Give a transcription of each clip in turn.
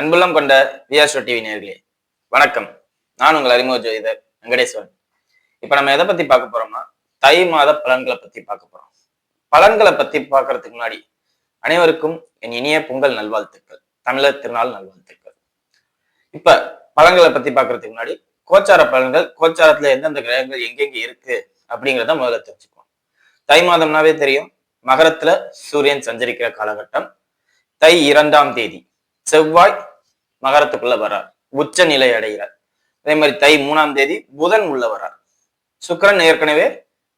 அன்புள்ளம் கொண்ட விஆர்ஷோ டிவி நேர்களே வணக்கம். நான் உங்கள் அறிமுக ஜோதிடர் வெங்கடேஸ்வரன். இப்ப நம்ம எதை பத்தி பார்க்க போறோம்னா தை மாத பலன்களை பத்தி பார்க்க போறோம். பலன்களை பத்தி பார்க்கறதுக்கு முன்னாடி அனைவருக்கும் என் இனிய பொங்கல் நல்வாழ்த்துக்கள். தமிழர் திருநாள் நல்வாழ்த்துக்கள். இப்ப பலன்களை பத்தி பார்க்கறதுக்கு முன்னாடி கோச்சார பலன்கள் கோச்சாரத்துல எந்தெந்த கிரகங்கள் எங்கெங்க இருக்கு அப்படிங்கிறத முதல்ல தெரிஞ்சுக்குவோம். தை மாதம்னாவே தெரியும் மகரத்துல சூரியன் சஞ்சரிக்கிற காலகட்டம். தை இரண்டாம் தேதி செவ்வாய் மகரத்துக்குள்ள வர்றார். உச்ச நிலை அடைகிறார். அதே மாதிரி தை மூணாம் தேதி புதன் உள்ள வர்றார். சுக்கிரன் ஏற்கனவே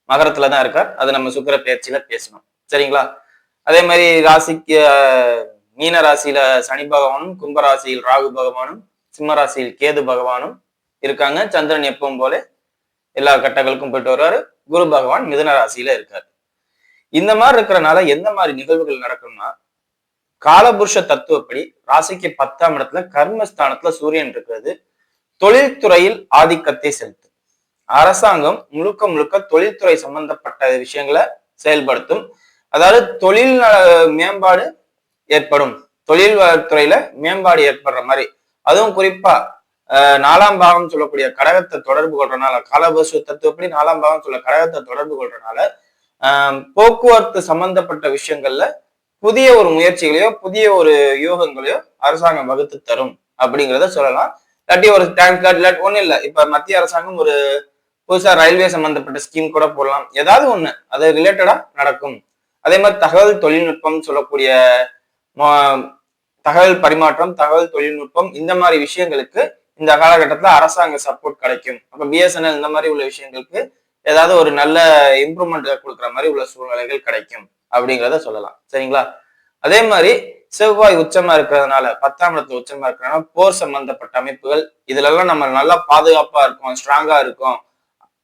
மகரத்துல தான் இருக்கார். அது நம்ம சுக்கிர பயிற்சியில பேசணும். சரிங்களா? அதே மாதிரி ராசிக்கு மீன ராசியில சனி பகவானும் கும்ப ராசியில் ராகு பகவானும் சிம்ம ராசியில் கேது பகவானும் இருக்காங்க. சந்திரன் எப்பவும் போல எல்லா கட்டங்களுக்கும் போயிட்டு வருவாரு. குரு பகவான் மிதன ராசியில இருக்காரு. இந்த மாதிரி இருக்கிறனால எந்த மாதிரி நிகழ்வுகள் நடக்கும்னா காலபுருஷ தத்துவப்படி ராசிக்கு பத்தாம் இடத்துல கர்மஸ்தானத்துல சூரியன் இருக்கிறது. தொழில்துறையில் ஆதிக்கத்தை செலுத்தும். அரசாங்கம் முழுக்க முழுக்க தொழில்துறை சம்பந்தப்பட்ட விஷயங்களை செயல்படுத்தும். அதாவது தொழில் மேம்பாடு ஏற்படும். தொழில் துறையில மேம்பாடு ஏற்படுற மாதிரி. அதுவும் குறிப்பா நாலாம் பாகம் சொல்லக்கூடிய கடகத்தை தொடர்பு கொள்றதுனால காலபசு தத்துவப்படி நாலாம் பாகம் சொல்ல கடகத்தை தொடர்பு கொள்றதுனால ஆஹ், போக்குவரத்து சம்பந்தப்பட்ட விஷயங்கள்ல புதிய ஒரு முயற்சிகளையோ புதிய ஒரு யூகங்களையோ அரசாங்கம் வகுத்து தரும் அப்படிங்கிறத சொல்லலாம். இல்லாட்டி ஒரு டேங்க் இல்லாட்டி ஒன்றும் இல்லை. இப்ப மத்திய அரசாங்கம் ஒரு புதுசா ரயில்வே சம்மந்தப்பட்ட ஸ்கீம் கூட போடலாம். ஏதாவது ஒன்று அது ரிலேட்டடா நடக்கும். அதே மாதிரி தகவல் தொழில்நுட்பம் சொல்லக்கூடிய தகவல் பரிமாற்றம் தகவல் தொழில்நுட்பம் இந்த மாதிரி விஷயங்களுக்கு இந்த காலகட்டத்துல அரசாங்க சப்போர்ட் கிடைக்கும். அப்போ பிஎஸ்என்எல் இந்த மாதிரி உள்ள விஷயங்களுக்கு ஏதாவது ஒரு நல்ல இம்ப்ரூவ்மெண்ட் கொடுக்குற மாதிரி உள்ள சூழ்நிலைகள் கிடைக்கும். அப்படிங்கிறத சொல்லலாம். சரிங்களா? அதே மாதிரி செவ்வாய் உச்சமா இருக்கிறதுனால பத்தாம் இடத்துல உச்சமா இருக்கிறதுனால போர் சம்பந்தப்பட்ட அமைப்புகள் இதுல எல்லாம் நம்ம நல்லா பாதுகாப்பா இருக்கும் ஸ்ட்ராங்கா இருக்கும்.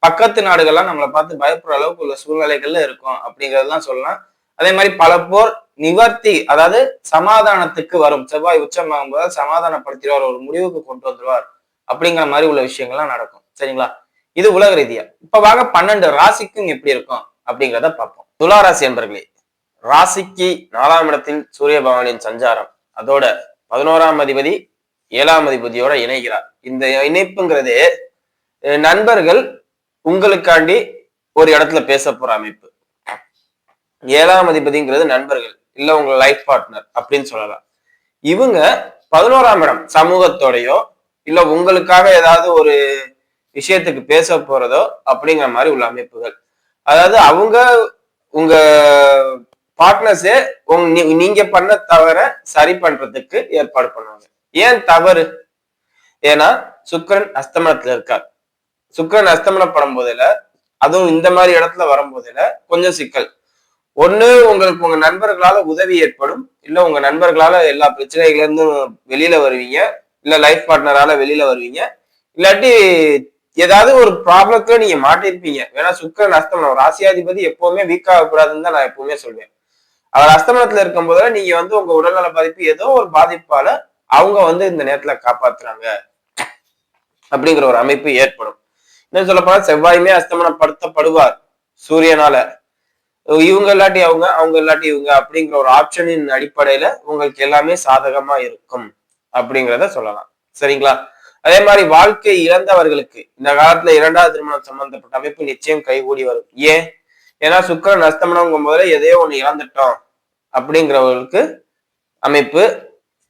பக்கத்து நாடுகள்லாம் நம்மளை பார்த்து பயப்படுற அளவுக்கு உள்ள சூழ்நிலைகள்ல இருக்கும் அப்படிங்கறதெல்லாம் சொல்லலாம். அதே மாதிரி பல போர் நிவர்த்தி அதாவது சமாதானத்துக்கு வரும். செவ்வாய் உச்சமாகும் போது சமாதானப்படுத்திடுவார் ஒரு முடிவுக்கு கொண்டு வந்துருவார் அப்படிங்கிற மாதிரி உள்ள விஷயங்கள்லாம் நடக்கும். சரிங்களா? இது உலக ரீதியா. இப்ப வாங்க பன்னெண்டு ராசிக்கும் எப்படி இருக்கும் அப்படிங்கிறத பார்ப்போம். துலா ராசி என்பர்களே ராசிக்கு நாலாம் இடத்தில் சூரிய பகவானின் சஞ்சாரம். அதோட பதினோராம் அதிபதி ஏழாம் அதிபதியோட இணைகிறார். இந்த இணைப்புங்கிறது நண்பர்கள் உங்களுக்காண்டி ஒரு இடத்துல பேச போற அமைப்பு. ஏழாம் அதிபதிங்கிறது நண்பர்கள் இல்ல உங்க லைஃப் பார்ட்னர் அப்படின்னு சொல்லலாம். இவங்க பதினோராம் இடம் சமூகத்தோடையோ இல்ல உங்களுக்காக ஏதாவது ஒரு விஷயத்துக்கு பேச போறதோ அப்படிங்கிற மாதிரி உள்ள அமைப்புகள். அதாவது அவங்க உங்க பார்ட்னர்ஸே உங் நீ- நீங்க பண்ண தவற சரி பண்றதுக்கு ஏற்பாடு பண்ணுவாங்க. ஏன் தவறு? ஏன்னா சுக்கரன் அஸ்தமனத்துல இருக்கார். சுக்கிரன் அஸ்தமனப்படும் போதுல அதுவும் இந்த மாதிரி இடத்துல வரும்போதுல கொஞ்சம் சிக்கல். ஒண்ணு உங்களுக்கு உங்க நண்பர்களால உதவி ஏற்படும். இல்ல உங்க நண்பர்களால எல்லா பிரச்சனைகள்ல இருந்தும் வெளியில வருவீங்க. இல்ல லைஃப் பார்ட்னரால வெளியில வருவீங்க. இல்லாட்டி ஏதாவது ஒரு ப்ராப்ளத்துல நீங்க மாட்டிருப்பீங்க. ஏன்னா சுக்கரன் அஸ்தமனம் ராசியாதிபதி எப்பவுமே வீக் ஆகக்கூடாதுன்னு தான் நான் எப்பவுமே சொல்வேன். அவர் அஸ்தமனத்துல இருக்கும் போதுல நீங்க வந்து உங்க உடல்நல பாதிப்பு ஏதோ ஒரு பாதிப்பால அவங்க வந்து இந்த நேரத்துல காப்பாத்துறாங்க அப்படிங்கிற ஒரு அமைப்பு ஏற்படும். இன்னும் சொல்ல போனா செவ்வாயுமே அஸ்தமனப்படுத்தப்படுவார் சூரியனால. இவங்க இல்லாட்டி அவங்க அவங்க இல்லாட்டி இவங்க அப்படிங்கிற ஒரு ஆப்ஷனின் அடிப்படையில உங்களுக்கு எல்லாமே சாதகமா இருக்கும் அப்படிங்கிறத சொல்லலாம். சரிங்களா? அதே மாதிரி வாழ்க்கை இழந்தவர்களுக்கு இந்த காலத்துல இரண்டாவது திருமணம் சம்பந்தப்பட்ட அமைப்பு நிச்சயம் கைகூடி வரும். ஏன்? ஏன்னா சுக்கிரன் அஸ்தமனங்கும் போதுல எதையோ ஒன்று இழந்துட்டோம் அப்படிங்கிறவர்களுக்கு அமைப்பு.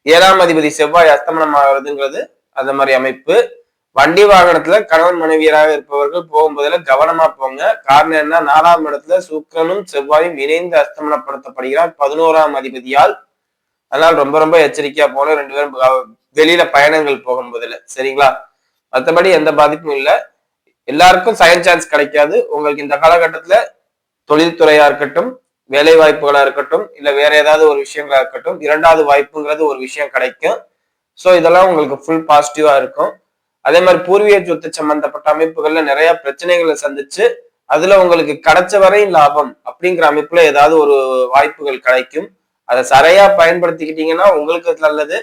ஏழாம் அதிபதி செவ்வாய் அஸ்தமனம் ஆகிறதுங்கிறது அந்த மாதிரி அமைப்பு. வண்டி வாகனத்துல கணவன் மனைவியராக இருப்பவர்கள் போகும்போதுல கவனமா போங்க. காரணம் என்ன? நாலாம் இடத்துல சுக்கிரனும் செவ்வாயும் இணைந்து அஸ்தமனப்படுத்தப்படுகிறார் பதினோராம் அதிபதியால். அதனால் ரொம்ப ரொம்ப எச்சரிக்கையா போகணும் ரெண்டு பேரும் வெளியில பயணங்கள் போகும்போதுல. சரிங்களா? மற்றபடி எந்த பாதிப்பும் இல்லை. எல்லாருக்கும் சயன் சான்ஸ் கிடைக்காது. உங்களுக்கு இந்த காலகட்டத்துல தொழில்துறையா இருக்கட்டும் வேலை வாய்ப்புகளா இருக்கட்டும் இல்ல வேற ஏதாவது ஒரு விஷயங்களா இருக்கட்டும் இரண்டாவது வாய்ப்புங்கிறது ஒரு விஷயம் கிடைக்கும். ஸோ இதெல்லாம் உங்களுக்கு ஃபுல் பாசிட்டிவா இருக்கும். அதே மாதிரி பூர்வீக சொத்து சம்பந்தப்பட்ட அமைப்புகள்ல நிறைய பிரச்சனைகளை சந்திச்சு அதுல உங்களுக்கு கிடைச்ச வரை லாபம் அப்படிங்கிற அமைப்புல ஏதாவது ஒரு வாய்ப்புகள் கிடைக்கும். அதை சரியா பயன்படுத்திக்கிட்டீங்கன்னா உங்களுக்கு நல்லது.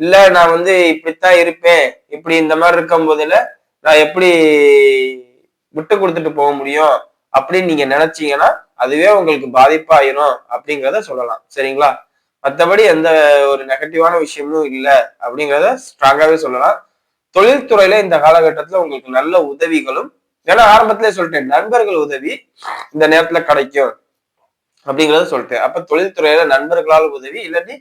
இல்ல நான் வந்து இப்படித்தான் இருப்பேன் இப்படி இந்த மாதிரி இருக்கும் போதுல நான் எப்படி விட்டு கொடுத்துட்டு போக முடியும்? அப்படின்னு நீங்க நினைச்சீங்கன்னா அதுவே உங்களுக்கு பாதிப்பாயிரும் அப்படிங்கிறத சொல்லலாம். சரிங்களா? மற்றபடி எந்த ஒரு நெகட்டிவான விஷயமும் இல்லை அப்படிங்கிறத ஸ்ட்ராங்காவே சொல்லலாம். தொழில்துறையில இந்த காலகட்டத்துல உங்களுக்கு நல்ல உதவிகளும் ஏன்னா ஆரம்பத்திலே சொல்லிட்டேன் நண்பர்கள் உதவி இந்த நேரத்துல கிடைக்கும் அப்படிங்கறத சொல்லிட்டேன். அப்ப தொழில்துறையில நண்பர்களால் உதவி இல்லாட்டி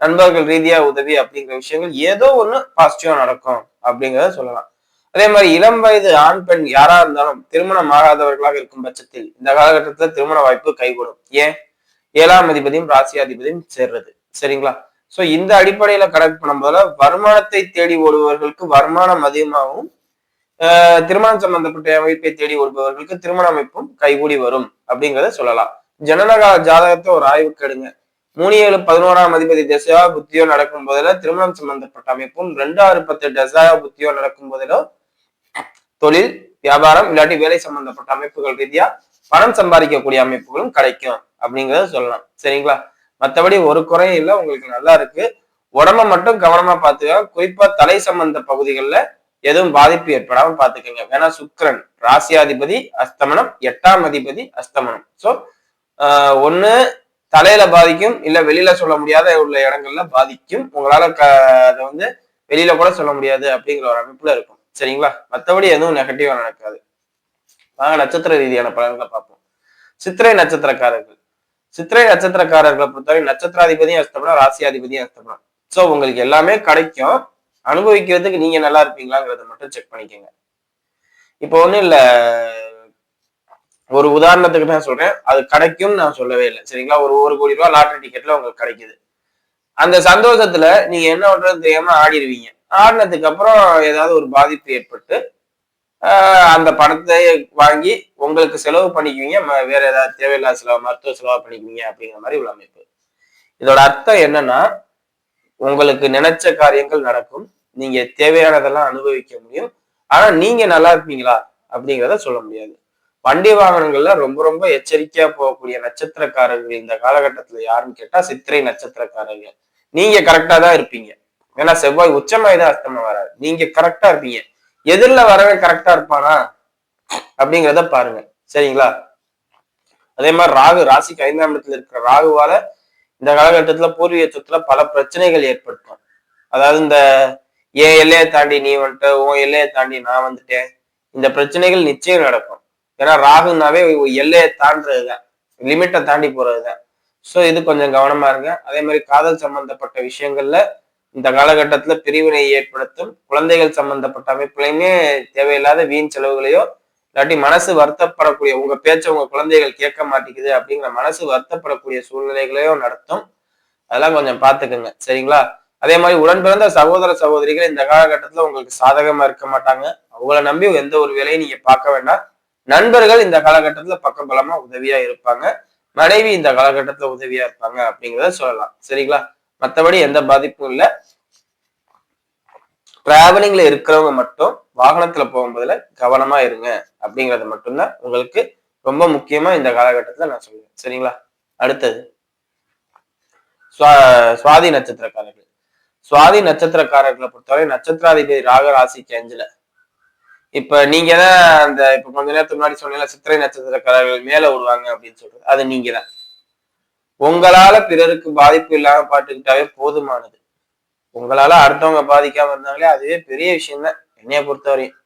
நண்பர்கள் ரீதியா உதவி அப்படிங்கிற விஷயங்கள் ஏதோ ஒண்ணு பாசிட்டிவா நடக்கும் அப்படிங்கிறத சொல்லலாம். அதே மாதிரி இளம் வயது ஆண் பெண் யாரா இருந்தாலும் திருமணம் ஆகாதவர்களாக இருக்கும் பட்சத்தில் இந்த காலகட்டத்துல திருமண வாய்ப்பு கைகூடும். ஏன்? ஏழாம் அதிபதியும் ராசியாதிபதியும் சேர்றது. சரிங்களா? சோ இந்த அடிப்படையில கனெக்ட் பண்ணும்போது வருமானத்தை தேடி ஓடுபவர்களுக்கு வருமானம் அதிகமாகவும் ஆஹ் திருமணம் சம்பந்தப்பட்ட அமைப்பை தேடி ஓடுபவர்களுக்கு திருமண அமைப்பும் கைகூடி வரும் அப்படிங்கிறத சொல்லலாம். ஜனனகா ஜாதகத்தை ஒரு ஆய்வுக்கு எடுங்க. மூணு ஏழு பதினோராம் அதிபதி தசையா புத்தியோ நடக்கும் போதில திருமணம் சம்பந்தப்பட்ட அமைப்பும் ரெண்டு ஆறு பத்து தசையா புத்தியோ நடக்கும் போதிலோ தொழில் வியாபாரம் இல்லாட்டி வேலை சம்பந்தப்பட்ட அமைப்புகள் ரீதியா பணம் சம்பாதிக்கக்கூடிய அமைப்புகளும் கிடைக்கும் அப்படிங்கிறத சொல்லலாம். சரிங்களா? மற்றபடி ஒரு குறையும் இல்லை உங்களுக்கு நல்லா இருக்கு. உடம்ப மட்டும் கவனமா பாத்துக்க குறிப்பா தலை சம்பந்த பகுதிகளில் எதுவும் பாதிப்பு ஏற்படாம பாத்துக்கோங்க வேணா சுக்கிரன் ராசியாதிபதி அஸ்தமனம் எட்டாம் அதிபதி அஸ்தமனம். சோ ஒன்று தலையில பாதிக்கும் இல்ல வெளியில சொல்ல முடியாத உள்ள இடங்கள்ல பாதிக்கும். உங்களால க அதை வந்து வெளியில கூட சொல்ல முடியாது அப்படிங்கிற ஒரு அமைப்புல இருக்கும். சரிங்களா? மற்றபடி எதுவும் நெகட்டிவா நடக்காது. வாங்க நட்சத்திர ரீதியான பலன்களை பார்ப்போம். சித்திரை நட்சத்திரக்காரர்கள். சித்திரை நட்சத்திரக்காரர்களை பொறுத்தவரை நட்சத்திராதிபதியும் அஸ்தமனம் ராசியாதிபதியும் அஸ்தமனம் சோ உங்களுக்கு எல்லாமே கிடைக்கும். அனுபவிக்கிறதுக்கு நீங்க நல்லா இருப்பீங்களாங்கிறத மட்டும் செக் பண்ணிக்கோங்க. இப்போ ஒண்ணும் இல்ல. ஒரு உதாரணத்துக்கு தான் சொல்றேன். அது கிடைக்கும்னு நான் சொல்லவே இல்லை. சரிங்களா? ஒரு ஒரு கோடி ரூபா லாட்டரி டிக்கெட்ல உங்களுக்கு கிடைக்குது. அந்த சந்தோஷத்துல நீங்க என்ன பண்றது? தெரியாம ஆடிடுவீங்க ஆடினதுக்கு அப்புறம் ஏதாவது ஒரு பாதிப்பு ஏற்பட்டு அந்த பணத்தை வாங்கி உங்களுக்கு செலவு பண்ணிக்குவீங்க வேற ஏதாவது தேவையில்லாத செலவு மருத்துவ செலவு பண்ணிக்குவீங்க அப்படிங்கிற மாதிரி உள்ள அமைப்பு. இதோட அர்த்தம் என்னன்னா உங்களுக்கு நினைச்ச காரியங்கள் நடக்கும் நீங்க தேவையானதெல்லாம் அனுபவிக்க முடியும் ஆனா நீங்க நல்லா இருப்பீங்களா அப்படிங்கிறத சொல்ல முடியாது. வண்டி வாகனங்கள்ல ரொம்ப ரொம்ப எச்சரிக்கையா போகக்கூடிய நட்சத்திரக்காரர்கள் இந்த காலகட்டத்துல யாருன்னு கேட்டா சித்திரை நட்சத்திரக்காரர்கள் நீங்க கரெக்டா தான் இருப்பீங்க. ஏன்னா செவ்வாய் உச்சமாய் தான் அர்த்தமா வராது. நீங்க கரெக்டா இருப்பீங்க. எதிரில் வரவே கரெக்டா இருப்பானா? அப்படிங்கிறத பாருங்க. சரிங்களா? அதே மாதிரி ராகு ராசிக்கு ஐந்தாம் இடத்துல இருக்கிற ராகுவால இந்த காலகட்டத்துல பூர்வீக சொத்துல பல பிரச்சனைகள் ஏற்படுத்தும் அதாவது இந்த என் எல்லையை தாண்டி நீ வந்துட்ட? உன் எல்லையை தாண்டி நான் வந்துட்டேன். இந்த பிரச்சனைகள் நிச்சயம் நடக்கும். ஏன்னா ராகுனாவே எல்லையை தாண்டுறதுதான் லிமிட்டை தாண்டி போறதுதான். ஸோ இது கொஞ்சம் கவனமா இருங்க. அதே மாதிரி காதல் சம்பந்தப்பட்ட விஷயங்கள்ல இந்த காலகட்டத்துல பிரிவினை ஏற்படுத்தும் குழந்தைகள் சம்பந்தப்பட்ட அமைப்புலையுமே தேவையில்லாத வீண் செலவுகளையோ இல்லாட்டி மனசு வருத்தப்படக்கூடிய உங்க பேச்ச உங்க குழந்தைகள் கேட்க மாட்டேங்குது அப்படிங்கிற மனசு வருத்தப்படக்கூடிய சூழ்நிலைகளையும் நடத்தும். அதெல்லாம் கொஞ்சம் பார்த்துக்குங்க சரிங்களா? அதே மாதிரி உடன் பிறந்த சகோதர சகோதரிகள் இந்த காலகட்டத்துல உங்களுக்கு சாதகமா இருக்க மாட்டாங்க. அவங்கள நம்பி எந்த ஒரு வேலையும் நீங்க பார்க்க வேண்டாம். நண்பர்கள் இந்த காலகட்டத்துல பக்கபலமா உதவியா இருப்பாங்க. மனைவி இந்த காலகட்டத்துல உதவியா இருப்பாங்க அப்படிங்கிறத சொல்லலாம். சரிங்களா? மற்றபடி எந்த பாதிப்பும் இல்லை. டிராவலிங்ல இருக்கிறவங்க மட்டும் வாகனத்துல போகும்போதுல கவனமா இருங்க. அப்படிங்கறது மட்டும்தான் உங்களுக்கு ரொம்ப முக்கியமா இந்த காலகட்டத்துல நான் சொல்லுவேன் சரிங்களா? அடுத்தது. சுவாதி நட்சத்திரக்காரர்கள். சுவாதி நட்சத்திரக்காரர்களை பொறுத்தவரை நட்சத்திராதிபதி ராக ராசி அஞ்சல. இப்ப நீங்க தான் அந்த இப்ப கொஞ்ச நேரத்துக்கு முன்னாடி சொன்னீங்க சித்திரை நட்சத்திரக்காரர்கள் மேல விடுவாங்க அப்படின்னு சொல்றது. அது நீங்க தான் உங்களால பிறருக்கு பாதிப்பு இல்லாம பாட்டுக்கிட்டாவே போதுமானது. உங்களால அடுத்தவங்க பாதிக்காம இருந்தாங்களே அதுவே பெரிய விஷயம் தான் என்னைய பொறுத்தவரையும்.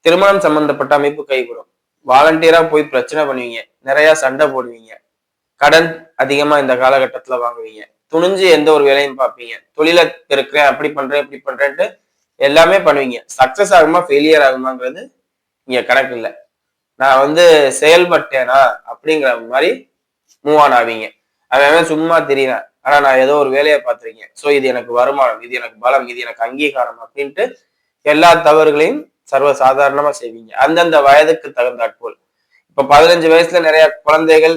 திருமணம் சம்பந்தப்பட்ட அமைப்பு கைகூடும். வாலண்டியரா போய் பிரச்சனை பண்ணுவீங்க. நிறைய சண்டை போடுவீங்க. கடன் அதிகமா இந்த காலகட்டத்துல வாங்குவீங்க. துணிஞ்சு எந்த ஒரு வேலையும் பார்ப்பீங்க. தொழில இருக்கிறேன் அப்படி பண்றேன் இப்படி பண்றேன்ட்டு எல்லாமே பண்ணுவீங்க. சக்சஸ் ஆகுமா ஃபெயிலியர் ஆகுமாங்கிறது இங்க கணக்கு இல்லை. நான் வந்து செயல்பட்டேனா அப்படிங்கிற மாதிரி மூவ் ஆன் ஆவீங்க. அவன் சும்மா தெரியறான். ஆனா நான் ஏதோ ஒரு வேலையை பார்த்துருக்கேன். ஸோ இது எனக்கு வருமானம் இது எனக்கு பலம் இது எனக்கு அங்கீகாரம் அப்படின்ட்டு எல்லா தவறுகளையும் சர்வ சாதாரணமா செய்வீங்க. அந்தந்த வயதுக்கு தகுந்தாற்போல் இப்ப பதினஞ்சு வயசுல நிறைய குழந்தைகள்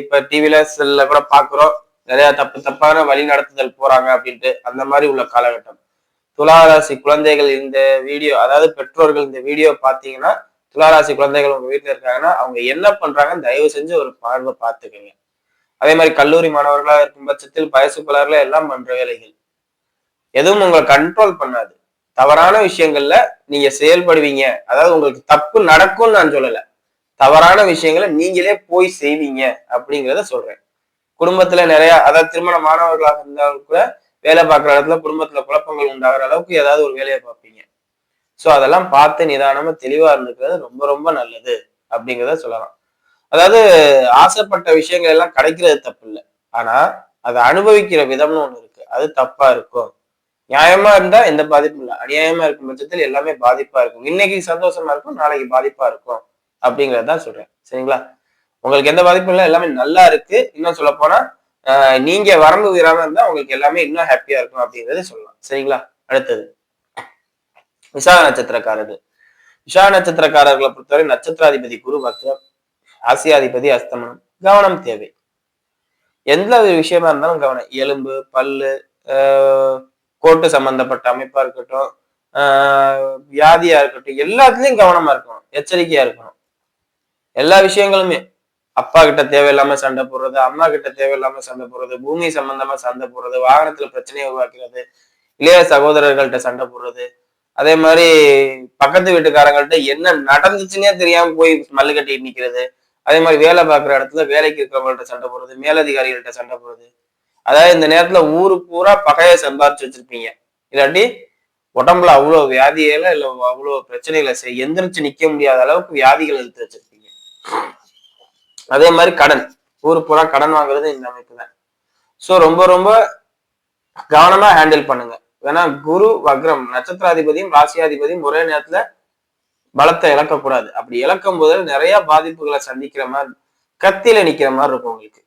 இப்ப டிவில செல்ல கூட பாக்குறோம் நிறைய தப்பு தப்பான வழி நடத்துதல் போறாங்க அப்படின்ட்டு அந்த மாதிரி உள்ள காலகட்டம். துளாராசி குழந்தைகள் இந்த வீடியோ அதாவது பெற்றோர்கள் இந்த வீடியோ பார்த்தீங்கன்னா துளாராசி குழந்தைகள் உங்க வீட்டுல இருக்காங்கன்னா அவங்க என்ன பண்றாங்கன்னு தயவு செஞ்சு ஒரு பார்வை பார்த்துக்கோங்க. அதே மாதிரி கல்லூரி மாணவர்களாக இருக்கும் பட்சத்தில் பயசு பலர்ல எல்லாம் பண்ற வேலைகள். எதுவும் உங்களை கண்ட்ரோல் பண்ணாது. தவறான விஷயங்கள்ல நீங்க செயல்படுவீங்க. அதாவது உங்களுக்கு தப்பு நடக்கும்னு நான் சொல்லல. தவறான விஷயங்களை நீங்களே போய் செய்வீங்க அப்படிங்கிறத சொல்றேன். குடும்பத்துல நிறைய அதாவது திருமண மாணவர்களாக இருந்தாலும் கூட வேலை பார்க்குற இடத்துல குடும்பத்துல குழப்பங்கள் உண்டாகிற அளவுக்கு ஏதாவது ஒரு வேலையை பார்ப்பீங்க. ஸோ அதெல்லாம் பார்த்து நிதானமா தெளிவா இருந்துக்கிறது ரொம்ப ரொம்ப நல்லது அப்படிங்கிறத சொல்லலாம். அதாவது ஆசைப்பட்ட விஷயங்கள் எல்லாம் கிடைக்கிறது தப்பு இல்லை ஆனா அதை அனுபவிக்கிற விதம்னு ஒண்ணு இருக்கு. அது தப்பா இருக்கும். நியாயமா இருந்தா எந்த பாதிப்பும் இல்லை. அநியாயமா இருக்கும் பட்சத்தில் எல்லாமே பாதிப்பா இருக்கும். இன்னைக்கு சந்தோஷமா இருக்கும் நாளைக்கு பாதிப்பா இருக்கும் அப்படிங்கறத சொல்றேன். சரிங்களா? உங்களுக்கு எந்த பாதிப்பும் இல்லை. எல்லாமே நல்லா இருக்கு. இன்னும் சொல்ல போனா நீங்க வரம்பு வீராம இருந்தா உங்களுக்கு எல்லாமே இன்னும் ஹாப்பியா இருக்கும் அப்படிங்கறத சொல்லலாம். சரிங்களா? அடுத்தது. விசாக நட்சத்திரக்காரர்கள். விசாக நட்சத்திரக்காரர்களை பொறுத்தவரை நட்சத்திராதிபதி குரு பக்தம் ஆசியாதிபதி அஸ்தமனம். கவனம் தேவை. எந்த ஒரு விஷயமா இருந்தாலும் கவனம். எலும்பு பல்லு ஆஹ் கோட்டு சம்பந்தப்பட்ட அமைப்பா இருக்கட்டும் ஆஹ் வியாதியா இருக்கட்டும் எல்லாத்துலயும் கவனமா இருக்கணும். எச்சரிக்கையா இருக்கணும். எல்லா விஷயங்களுமே. அப்பா கிட்ட தேவையில்லாம சண்டை போடுறது அம்மா கிட்ட தேவையில்லாம சண்டை போடுறது பூமி சம்பந்தமா சண்டை போடுறது வாகனத்துல பிரச்சனையை உருவாக்குறது இளைய சகோதரர்கள்ட்ட சண்டை போடுறது. அதே மாதிரி பக்கத்து வீட்டுக்காரங்கள்ட்ட என்ன நடந்துச்சுன்னே தெரியாம போய் மல்லு கட்டிட்டு நிக்கிறது. அதே மாதிரி வேலை பார்க்குற இடத்துல வேலைக்கு இருக்கிறவங்கள்ட்ட சண்டை போடுறது மேலதிகாரிகள்கிட்ட சண்டை போடுறது. அதாவது இந்த நேரத்துல ஊரு பூரா பகையை சம்பாரிச்சு வச்சிருப்பீங்க. இல்லாட்டி உடம்புல அவ்வளவு வியாதிகளை இல்ல அவ்வளவு பிரச்சனைகளை செய் எந்திரிச்சு நிக்க முடியாத அளவுக்கு வியாதிகள் எடுத்து வச்சிருப்பீங்க. அதே மாதிரி கடன். ஊரு பூரா கடன் வாங்குறது இந்த அமைப்பு தான். ஸோ ரொம்ப ரொம்ப கவனமா ஹேண்டில் பண்ணுங்க. ஏன்னா குரு வக்ரம் நட்சத்திராதிபதியும் ராசியாதிபதியும் ஒரே நேரத்துல பலத்தை இழக்கக்கூடாது. அப்படி இழக்கும் போது நிறைய பாதிப்புகளை சந்திக்கிற மாதிரி கத்தியில நிக்கிற மாதிரி இருக்கும் உங்களுக்கு.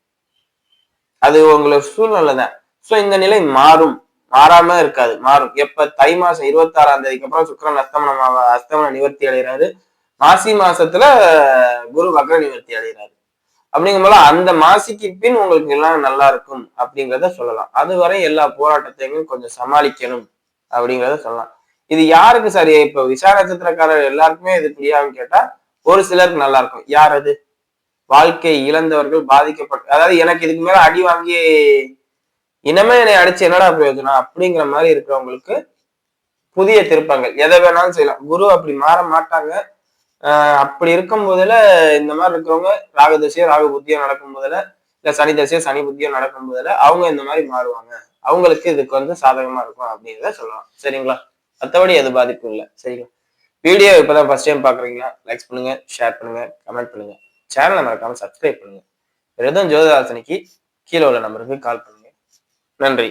அது உங்களோட சூழ்நிலை தான். ஸோ இந்த நிலை மாறும். மாறாம இருக்காது. மாறும். எப்ப? தை மாசம் இருபத்தி ஆறாம் தேதிக்கு அப்புறம் சுக்கரன் அஸ்தமனம் அஸ்தமன நிவர்த்தி அடைகிறாரு. மாசி மாசத்துல குரு வக்ர நிவர்த்தி அடைகிறாரு. அப்படிங்கும் போல அந்த மாசிக்கு பின் உங்களுக்கு எல்லாம் நல்லா இருக்கும் அப்படிங்கிறத சொல்லலாம். அதுவரை எல்லா போராட்டத்தையும் கொஞ்சம் சமாளிக்கணும் அப்படிங்கிறத சொல்லலாம். இது யாருக்கு சரி? இப்ப விசா நட்சத்திரக்காரர் எல்லாருக்குமே இது புரியாதுன்னு கேட்டா ஒரு சிலருக்கு நல்லா இருக்கும் யார் அது? வாழ்க்கை இழந்தவர்கள் பாதிக்கப்பட்ட அதாவது எனக்கு இதுக்கு மேல அடி வாங்கி இனமே என்னை அடிச்சு என்னடா பிரயோஜனம்? அப்படிங்கிற மாதிரி இருக்கிறவங்களுக்கு புதிய திருப்பங்கள். எதை வேணாலும் செய்யலாம். குரு அப்படி மாற மாட்டாங்க. ஆஹ் அப்படி இருக்கும் போதுல இந்த மாதிரி இருக்கிறவங்க ராகு தசையோ ராகு புத்தியோ நடக்கும் போதுல இல்ல சனி தசையோ சனி புத்தியோ நடக்கும் போதுல அவங்க இந்த மாதிரி மாறுவாங்க. அவங்களுக்கு இதுக்கு வந்து சாதகமா இருக்கும் அப்படிங்கிறத சொல்லலாம். சரிங்களா? மற்றபடி எது பாதிப்பும் இல்லை. சரிங்களா? வீடியோ இப்பதான் ஃபர்ஸ்ட் டைம் பாக்குறீங்களா? லைக்ஸ் பண்ணுங்க ஷேர் பண்ணுங்க கமெண்ட் பண்ணுங்க. சேனலை மறக்காம சப்ஸ்கிரைப் பண்ணுங்க. விரதம் எதுவும் ஜோதிராசனிக்கு கீழே உள்ள நம்பருக்கு கால் பண்ணுங்க. நன்றி.